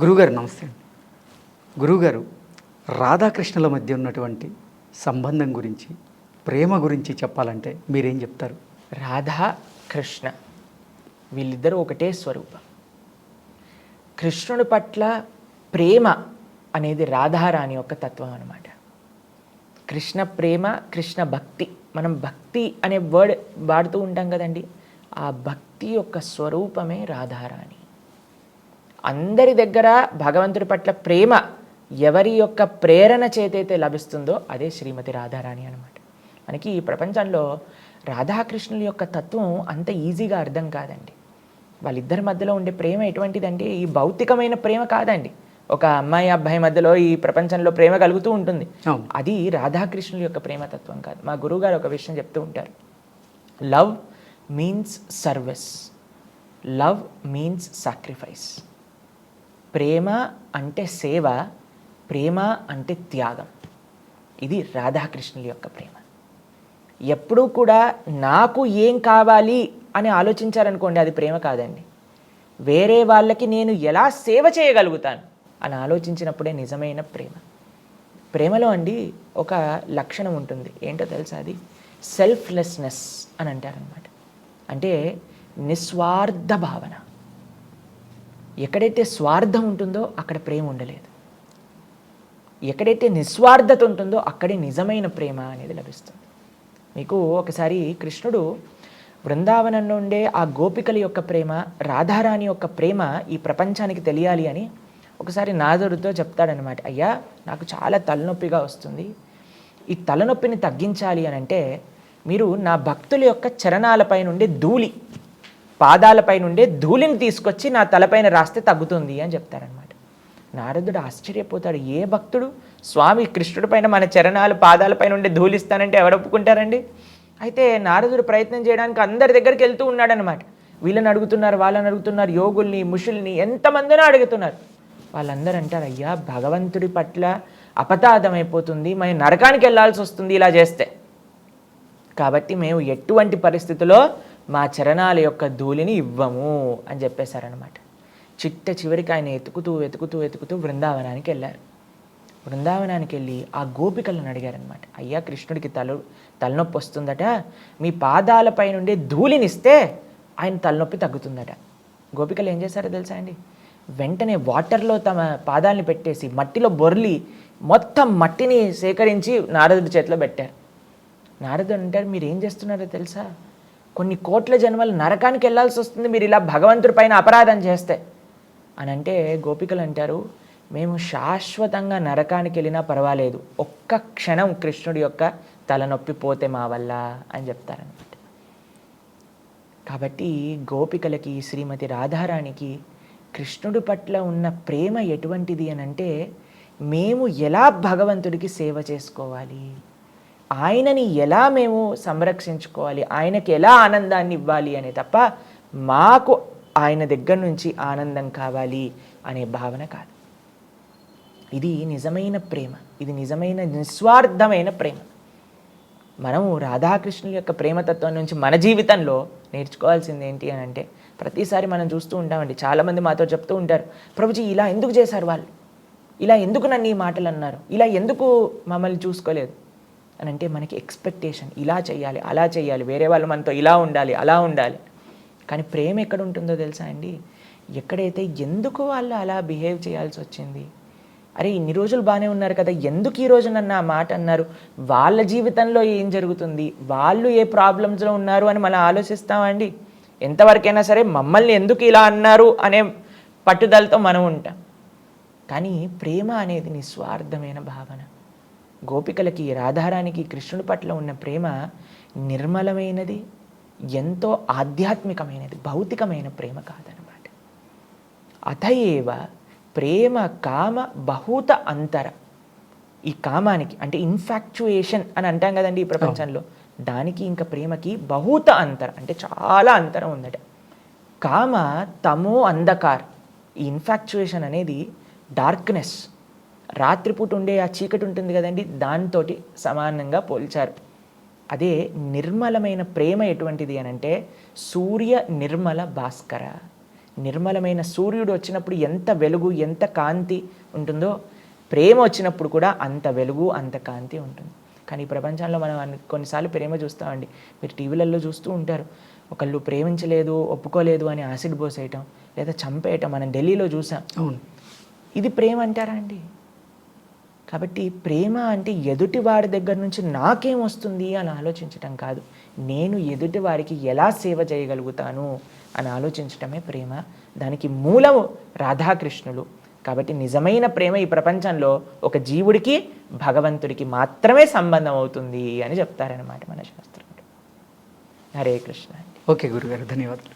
గురుగారు నమస్తే అండి. గురుగారు రాధాకృష్ణుల మధ్య ఉన్నటువంటి సంబంధం గురించి ప్రేమ గురించి చెప్పాలంటే మీరేం చెప్తారు? రాధా కృష్ణ వీళ్ళిద్దరూ ఒకటే స్వరూపం. కృష్ణుడి పట్ల ప్రేమ అనేది రాధారాణి యొక్క తత్వం అన్నమాట. కృష్ణ ప్రేమ కృష్ణ భక్తి. మనం భక్తి అనే వర్డ్ వాడుతూ ఉంటాం కదండి. ఆ భక్తి యొక్క స్వరూపమే రాధారాణి. అందరి దగ్గర భగవంతుడి పట్ల ప్రేమ ఎవరి యొక్క ప్రేరణ చేతైతే లభిస్తుందో అదే శ్రీమతి రాధారాణి అనమాట మనకి ఈ ప్రపంచంలో రాధాకృష్ణుల యొక్క తత్వం అంత ఈజీగా అర్థం కాదండి. వాళ్ళిద్దరి మధ్యలో ఉండే ప్రేమ ఎటువంటిదంటే ఈ భౌతికమైన ప్రేమ కాదండి. ఒక అమ్మాయి అబ్బాయి మధ్యలో ఈ ప్రపంచంలో ప్రేమ కలుగుతూ ఉంటుంది. అది రాధాకృష్ణుల యొక్క ప్రేమతత్వం కాదు. మా గురువుగారు ఒక విషయం చెప్తూ ఉంటారు. Love means service. Love means sacrifice. ప్రేమ అంటే సేవ ప్రేమ అంటే త్యాగం. ఇది రాధాకృష్ణుల యొక్క ప్రేమ. ఎప్పుడూ కూడా నాకు ఏం కావాలి అని ఆలోచించారనుకోండి అది ప్రేమ కాదండి. వేరే వాళ్ళకి నేను ఎలా సేవ చేయగలుగుతాను అని ఆలోచించినప్పుడే నిజమైన ప్రేమ. ప్రేమలో అండి ఒక లక్షణం ఉంటుంది. ఏంటో తెలుసా అది? సెల్ఫ్లెస్నెస్ అని అంటారనమాట అంటే నిస్వార్థ భావన. ఎక్కడైతే స్వార్థం ఉంటుందో అక్కడ ప్రేమ ఉండలేదు. ఎక్కడైతే నిస్వార్థత ఉంటుందో అక్కడే నిజమైన ప్రేమ అనేది లభిస్తుంది. మీకు ఒకసారి కృష్ణుడు బృందావనం నుండే ఆ గోపికల యొక్క ప్రేమ రాధారాణి యొక్క ప్రేమ ఈ ప్రపంచానికి తెలియాలి అని ఒకసారి నాదుడితో చెప్తాడనమాట అయ్యా నాకు చాలా తలనొప్పిగా వస్తుంది. ఈ తలనొప్పిని తగ్గించాలి అని అంటే మీరు నా భక్తుల యొక్క చరణాలపై నుండి ధూళి పాదాలపై నుండే ధూళిని తీసుకొచ్చి నా తలపైన రాస్తే తగ్గుతుంది అని చెప్తారనమాట నారదుడు ఆశ్చర్యపోతాడు. ఏ భక్తుడు? స్వామి కృష్ణుడి పైన మన చరణాలు పాదాలపై నుండి ధూళిస్తానంటే ఎవడొప్పుకుంటారండి అయితే నారదుడు ప్రయత్నం చేయడానికి అందరి దగ్గరికి వెళ్తూ ఉన్నాడనమాట వీళ్ళని అడుగుతున్నారు వాళ్ళని అడుగుతున్నారు యోగుల్ని ముషుల్ని ఎంతమందినో అడుగుతున్నారు. వాళ్ళందరూ అంటారు అయ్యా భగవంతుడి పట్ల అపతాదమైపోతుంది. మేము నరకానికి వెళ్ళాల్సి వస్తుంది ఇలా చేస్తే. కాబట్టి మేము ఎటువంటి పరిస్థితిలో మా చరణాల యొక్క ధూళిని ఇవ్వము అని చెప్పేశారనమాట చిట్ట చివరికి ఆయన ఎతుకుతూ వెతుకుతూ వెతుకుతూ బృందావనానికి వెళ్ళారు. బృందావనానికి వెళ్ళి ఆ గోపికలను అడిగారనమాట అయ్యా కృష్ణుడికి తల తలనొప్పి వస్తుందట. మీ పాదాలపై నుండి ధూళినిస్తే ఆయన తలనొప్పి తగ్గుతుందట. గోపికలు ఏం చేశారో తెలుసా అండి? వెంటనే వాటర్లో తమ పాదాలని పెట్టేసి మట్టిలో బొర్లి మొత్తం మట్టిని సేకరించి నారదుడి చేతిలో పెట్టారు. నారదుడు అంటారు మీరు ఏం చేస్తున్నారో తెలుసా? కొన్ని కోట్ల జన్మలు నరకానికి వెళ్ళాల్సి వస్తుంది. మీరు ఇలా భగవంతుడి పైన అపరాధం చేస్తే అని అంటే గోపికలు అంటారు మేము శాశ్వతంగా నరకానికి వెళ్ళినా పర్వాలేదు. ఒక్క క్షణం కృష్ణుడి యొక్క తలనొప్పి పోతే మా వల్ల అని చెప్తారనమాట కాబట్టి గోపికలకి శ్రీమతి రాధారాణికి కృష్ణుడి పట్ల ఉన్న ప్రేమ ఎటువంటిది అని అంటే మేము ఎలా భగవంతుడికి సేవ చేసుకోవాలి? ఆయనని ఎలా మేము సంరక్షించుకోవాలి? ఆయనకి ఎలా ఆనందాన్ని ఇవ్వాలి అనే తప్ప మాకు ఆయన దగ్గర నుంచి ఆనందం కావాలి అనే భావన కాదు. ఇది నిజమైన ప్రేమ. ఇది నిజమైన నిస్వార్థమైన ప్రేమ. మనము రాధాకృష్ణుల యొక్క ప్రేమతత్వం నుంచి మన జీవితంలో నేర్చుకోవాల్సింది ఏంటి అని అంటే ప్రతిసారి మనం చూస్తూ ఉంటామండి. చాలామంది మాతో చెప్తూ ఉంటారు ప్రభుజీ ఇలా ఎందుకు చేశారు వాళ్ళు? ఇలా ఎందుకు నన్ను ఈ మాటలు అన్నారు? ఇలా ఎందుకు మమ్మల్ని చూసుకోలేదు? అని అంటే మనకి ఎక్స్పెక్టేషన్ ఇలా చేయాలి అలా చేయాలి వేరే వాళ్ళు మనతో ఇలా ఉండాలి అలా ఉండాలి. కానీ ప్రేమ ఎక్కడ ఉంటుందో తెలుసా అండి? ఎక్కడైతే ఎందుకు వాళ్ళు అలా బిహేవ్ చేయాల్సి వచ్చింది? అరే ఇన్ని రోజులు బాగానే ఉన్నారు కదా ఎందుకు ఈ రోజు నన్ను ఆ మాట అన్నారు? వాళ్ళ జీవితంలో ఏం జరుగుతుంది? వాళ్ళు ఏ ప్రాబ్లమ్స్లో ఉన్నారు అని మనం ఆలోచిస్తామండి ఎంతవరకైనా సరే మమ్మల్ని ఎందుకు ఇలా అన్నారు అనే పట్టుదలతో మనం ఉంటాం. కానీ ప్రేమ అనేది నిస్వార్థమైన భావన. గోపికలకి రాధారానికి కృష్ణుడి పట్ల ఉన్న ప్రేమ నిర్మలమైనది ఎంతో ఆధ్యాత్మికమైనది భౌతికమైన ప్రేమ కాదనమాట అతయేవ ప్రేమ కామ బహూత అంతర. ఈ కామానికి అంటే ఇన్ఫాక్చుయేషన్ అని అంటాం కదండి ఈ ప్రపంచంలో. దానికి ఇంకా ప్రేమకి బహూత అంతర అంటే చాలా అంతరం ఉందట. కామ తమో అంధకార్. ఈ ఇన్ఫాక్చుయేషన్ అనేది డార్క్నెస్ రాత్రిపూట ఉండే ఆ చీకటి ఉంటుంది కదండి దాంతోటి సమానంగా పోల్చారు. అదే నిర్మలమైన ప్రేమ ఎటువంటిది అని అంటే సూర్య నిర్మల భాస్కర. నిర్మలమైన సూర్యుడు వచ్చినప్పుడు ఎంత వెలుగు ఎంత కాంతి ఉంటుందో ప్రేమ వచ్చినప్పుడు కూడా అంత వెలుగు అంత కాంతి ఉంటుంది. కానీ ఈ ప్రపంచంలో మనం కొన్నిసార్లు ప్రేమ చూస్తామండి. మీరు టీవీలలో చూస్తూ ఉంటారు. ఒకళ్ళు ప్రేమించలేదు ఒప్పుకోలేదు అని యాసిడ్ పోసేయటం లేదా చంపేయటం మనం ఢిల్లీలో చూసాం. అవును. ఇది ప్రేమ అంటారా అండి? కాబట్టి ప్రేమ అంటే ఎదుటి వాడి దగ్గర నుంచి నాకేం వస్తుంది అని ఆలోచించటం కాదు. నేను ఎదుటి వారికి ఎలా సేవ చేయగలుగుతాను అని ఆలోచించటమే ప్రేమ. దానికి మూలము రాధాకృష్ణులు. కాబట్టి నిజమైన ప్రేమ ఈ ప్రపంచంలో ఒక జీవుడికి భగవంతుడికి మాత్రమే సంబంధం అవుతుంది అని చెప్తారనమాట మన శాస్త్రం హరే కృష్ణ అండి. ఓకే గురుగారు ధన్యవాదాలు.